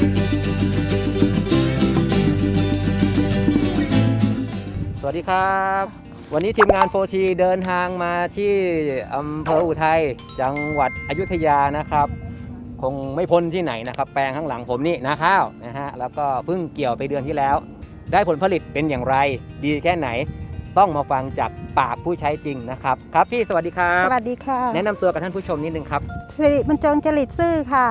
สวัสดีครับ วันนี้ทีมงานโฟทีเดินทางมาที่อำเภออุทัยจังหวัดอยุธยานะครับ คงไม่พ้นที่ไหนนะครับ แปลงข้างหลังผมนี่นาข้าวนะฮะแล้วก็เพิ่งเกี่ยวไปเดือนที่แล้ว ได้ผลผลิตเป็นอย่างไร ดีแค่ไหนต้องมาฟังจากปากผู้ใช้จริงนะครับ ครับพี่สวัสดีครับ สวัสดีค่ะ แนะนำตัวกับท่านผู้ชมนิดนึงครับสิริบรรจงจริตซื่อค่ะ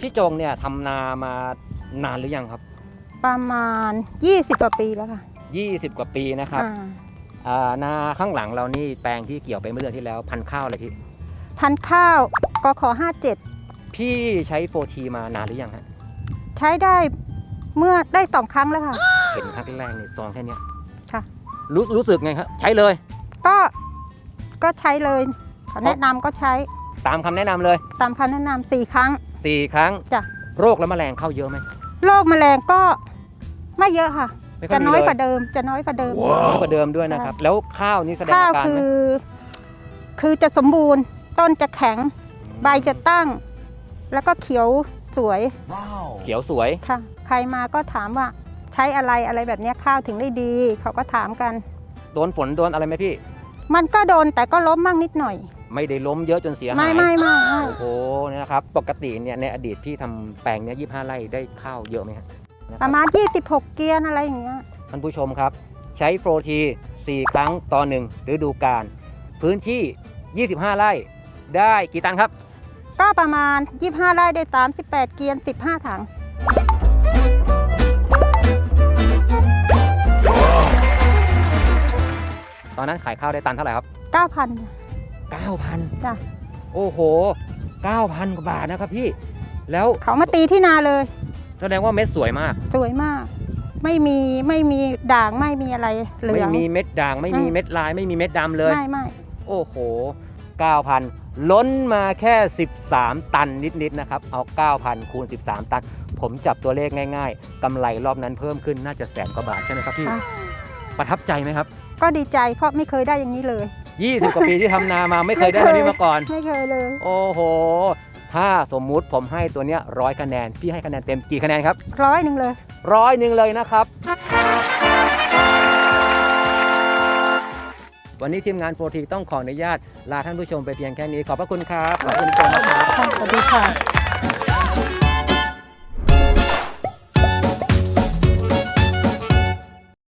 พี่จงเนี่ยทำนามานานหรือยังครับ ประมาณ 20กว่าปีแล้วค่ะ20 กว่าปีนะครับอ่าอ่านาข้างหลังเรานี่แปลงที่เกี่ยวไปเมื่อเดือนที่แล้วพันธุ์ข้าวอะไรพี่ พันธุ์ข้าวกข57 พี่ใช้โฟทีมานานหรือยังฮะ ใช้ได้เมื่อได้สองครั้งแล้วค่ะ เห็นครั้งแรกในซองแค่เนี้ยค่ะ รู้รู้สึกไงครับ ใช้เลย ก็ ก็ใช้เลยเขาแนะนำก็ใช้ตามคำแนะนำเลย ตามคำแนะนำสี่ครั้ง 4 ครั้งจ้ะ โรคและแมลงเข้าเยอะไหมโรคแมลงก็ไม่เยอะค่ะ ไม่ค่อจะยมีน้อยเลยกว่าเดิม จะน้อยกว่าเดิม น้อยกว่าเดิมด้วยนะครับ แล้วข้าวนี่แสดงข้าวอาการคืไหมอ คือจะสมบูรณ์ ต้นจะแข็ง ใบจะตั้ง แล้วก็เขียวสวยเขียวสวย ค่ะ ใครมาก็ถามว่าใช้อะไรอะไรแบบเนี้ยข้าวถึงได้ดี เขาก็ถามกัน โดนฝนโดนอะไรไหมพี่ มันก็โดนแต่ก็ล้มมั่งนิดหน่อย ไม่ได้ล้มเยอะจนเสียหายไม่ไม่ไม่ไม่โอ้โหเนี่ยนะครับปกติเนี่ยในอดีตพี่ทำแปลงเนี้ย25ไร่ได้ข้าวเยอะไหมครับนคปบ ระมาณ 26 เกียนอะไรอย่างเงี้ย ท่านผู้ชมครับ ใช้โฟรที 4 ครั้งต่อหนึ่งฤดูกาลพื้นที่ 25 ไร่ได้กี่ตันครับ ก็ประมาณ 25ไร่ได้ 38 เกียน15 ถัง ตอนนั้นขายข้าวได้ตันเท่าไหร่ครับ9,000 9,000จ้ะโอ้โห 9,000 กว่าบาทนะครับพี่ แล้วเขามาตีที่นาเลย แสดงว่าเม็ดสวยมาก สวยมาก ไม่มีไม่มีด่างไม่มีอะไรเหลืไม่อง มีเม็ดด่างไม่มีอืม เม็ดลายไม่มีเม็ดดำเลย ไม่ไม่โอ้โห 9,000 ล้นมาแค่ 13 ตันนิดๆนะครับ เอา 9,000 คูณ 13 ตัน ผมจับตัวเลขง่ายๆ กำไรรอบนั้นเพิ่มขึ้นน่าจะแสนกว่าบาทใช่ไหมครับพี่ ค่ะประทับใจไหมครับ ก็ดีใจเพราะไม่เคยได้อย่างนี้เลย 20 กว่าปีที่ทำนามาไม่เคยได้แบบนี้มาก่อน ไม่เคยเลย โอ้โห ถ้าสมมุติผมให้ตัวเนี้ยร้อยคะแนน พี่ให้คะแนนเต็มกี่คะแนนครับ ร้อยหนึ่งเลย ร้อยหนึ่งเลยนะครับ วันนี้ทีมงานโฟทีต้องขออนุญาตลาท่านผู้ชมไปเพียงแค่นี้ ขอบพระคุณครับ ขอบคุณผู้ชมนะครับ สวัสดีค่ะ